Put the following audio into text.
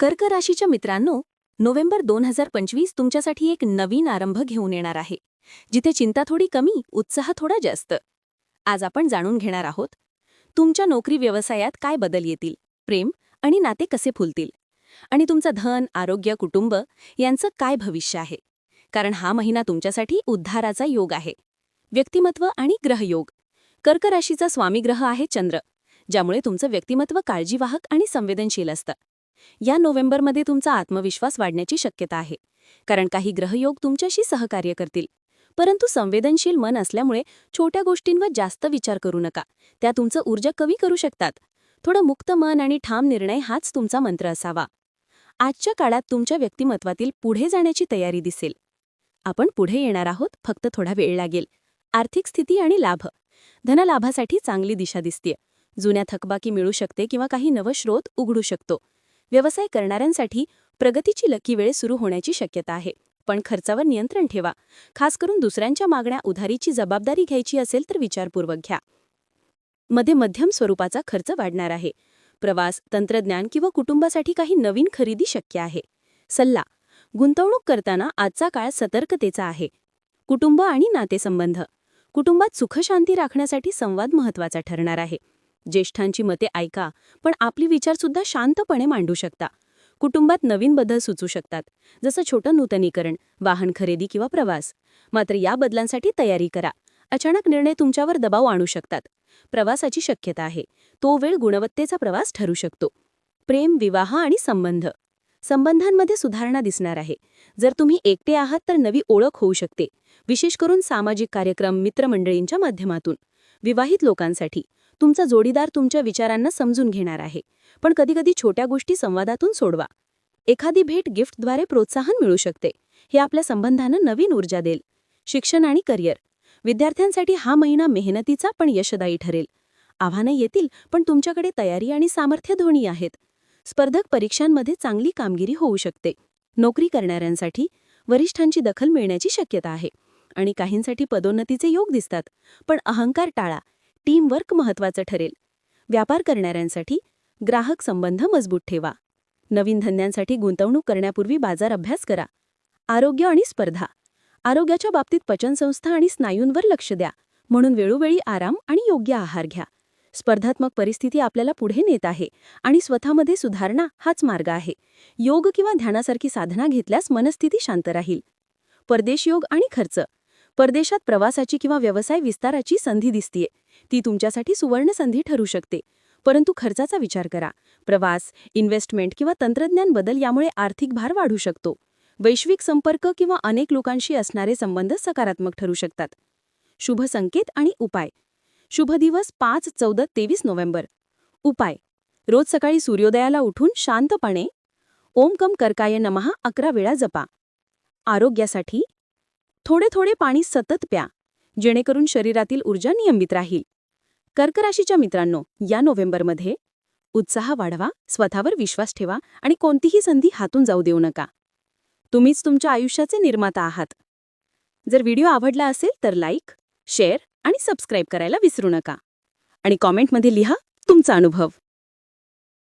कर्क राशीच्या मित्रांनो नोव्हेंबर दोन हजार पंचवीस तुमच्यासाठी एक नवीन आरंभ घेऊन येणार आहे जिथे चिंता थोडी कमी उत्साह थोडा जास्त. आज आपण जाणून घेणार आहोत तुमच्या नोकरी व्यवसायात काय बदल येतील प्रेम आणि नाते कसे फुलतील? आणि तुमचं धन आरोग्य कुटुंब यांचं काय भविष्य आहे? कारण हा महिना तुमच्यासाठी उद्धाराचा योग आहे. व्यक्तिमत्व आणि ग्रहयोग. कर्क राशीचा स्वामी ग्रह आहे चंद्र ज्यामुळे तुमचं व्यक्तिमत्व काळजीवाहक आणि संवेदनशील असतं. या नोव्हेंबरमध्ये तुमचा आत्मविश्वास वाढण्याची शक्यता आहे. कारण काही ग्रहयोग तुमच्याशी सहकार्य करतील. परंतु संवेदनशील मन असल्यामुळे छोट्या गोष्टींवर जास्त विचार करू नका. त्या तुमचं ऊर्जा कमी करू शकतात. थोडं मुक्त मन आणि ठाम निर्णय हाच तुमचा मंत्र असावा. आजच्या काळात तुमच्या व्यक्तिमत्वातील पुढे जाण्याची तयारी दिसेल. आपण पुढे येणार आहोत फक्त थोडा वेळ लागेल. आर्थिक स्थिती आणि लाभ. धनलाभासाठी चांगली दिशा दिसतेय. जुन्या थकबाकी मिळू शकते किंवा काही नवस्रोत उघडू शकतो. व्यवसाय करणाऱ्यांसाठी प्रगतीची लकी वेळ सुरू होण्याची शक्यता आहे. पण खर्चावर नियंत्रण ठेवा. खास करून दुसऱ्यांच्या मागण्या उधारीची जबाबदारी घ्यायची असेल तर विचारपूर्वक घ्या. मध्ये मध्यम स्वरूपाचा खर्च वाढणार आहे. प्रवास तंत्रज्ञान किंवा कुटुंबासाठी काही नवीन खरेदी शक्य आहे. सल्ला गुंतवणूक करताना आजचा काळ सतर्कतेचा आहे. कुटुंब आणि नातेसंबंध कुटुंबात सुखशांती राखण्यासाठी संवाद महत्त्वाचा ठरणार आहे. ज्येष्ठांची मते ऐका पण आपली विचारसुद्धा शांतपणे मांडू शकता. कुटुंबात नवीन बदल सुचू शकतात जसं छोटं नूतनीकरण वाहन खरेदी किंवा प्रवास. मात्र या बदलांसाठी तयारी करा. अचानक निर्णय तुमच्यावर दबाव आणू शकतात. प्रवासाची शक्यता आहे. तो वेळ गुणवत्तेचा प्रवास ठरू शकतो. प्रेम विवाह आणि संबंध. संबंधांमध्ये सुधारणा दिसणार आहे. जर तुम्ही एकटे आहात तर नवी ओळख होऊ शकते. विशेष करून सामाजिक कार्यक्रम मित्रमंडळींच्या माध्यमातून. विवाहित लोकांसाठी. तुमचा जोडीदार तुमच्या विचारांना समजून घेणार आहे. पण कधीकधी छोट्या गोष्टी संवादातून सोडवा. एखादी भेट गिफ्टद्वारे प्रोत्साहन मिळू शकते. हे आपल्या संबंधांना नवीन ऊर्जा देईल. शिक्षण आणि करिअर. विद्यार्थ्यांसाठी हा महिना मेहनतीचा पण यशदायी ठरेल. आव्हानं येतील पण तुमच्याकडे तयारी आणि सामर्थ्य दोन्ही आहेत. स्पर्धक परीक्षांमध्ये चांगली कामगिरी होऊ शकते. नोकरी करणाऱ्यांसाठी वरिष्ठांची दखल मिळण्याची शक्यता आहे. आणि काहींसाठी पदोन्नतीचे योग दिसतात. पण अहंकार टाळा. टीमवर्क महत्वाचं ठरेल. व्यापार करणाऱ्यांसाठी ग्राहक संबंध मजबूत ठेवा. नवीन धंद्यांसाठी गुंतवणूक करण्यापूर्वी बाजार अभ्यास करा. आरोग्य आणि स्पर्धा. आरोग्याच्या बाबतीत पचनसंस्था आणि स्नायूंवर लक्ष द्या. म्हणून वेळोवेळी आराम आणि योग्य आहार घ्या. स्पर्धात्मक परिस्थिती आपल्याला पुढे नेत आहे आणि स्वतःमध्ये सुधारणा हाच मार्ग आहे. योग किंवा ध्यानासारखी साधना घेतल्यास मनस्थिती शांत राहील. परदेश योग आणि खर्च. परदेशात प्रवासाची किंवा व्यवसाय विस्ताराची संधी दिसतीये. ती तुमच्यासाठी सुवर्ण संधी ठरू शकते. परंतु खर्चाचा विचार करा. प्रवास इन्व्हेस्टमेंट किंवा तंत्रज्ञान बदल यामुळे आर्थिक भार वाढू शकतो. वैश्विक संपर्क किंवा अनेक लोकांशी असणारे संबंध सकारात्मक ठरू शकतात. शुभ संकेत आणि उपाय. शुभ दिवस पाच चौदा तेवीस नोव्हेंबर. उपाय. रोज सकाळी सूर्योदयाला उठून शांतपणे ओम कम कर्काय नमहा अकरा वेळा जपा. आरोग्यासाठी थोडे थोडे पाणी सतत प्या. जेणेकरून शरीरातील ऊर्जा नियमित राहील. कर्क राशीच्या मित्रांनो या नोव्हेंबरमध्ये उत्साह वाढवा स्वतःवर विश्वास ठेवा आणि कोणतीही संधी हातून जाऊ देऊ नका. तुम्हीच तुमच्या आयुष्याचे निर्माता आहात. जर व्हिडिओ आवडला असेल तर लाईक शेअर आणि सबस्क्राईब करायला विसरू नका. आणि कॉमेंटमध्ये लिहा तुमचा अनुभव.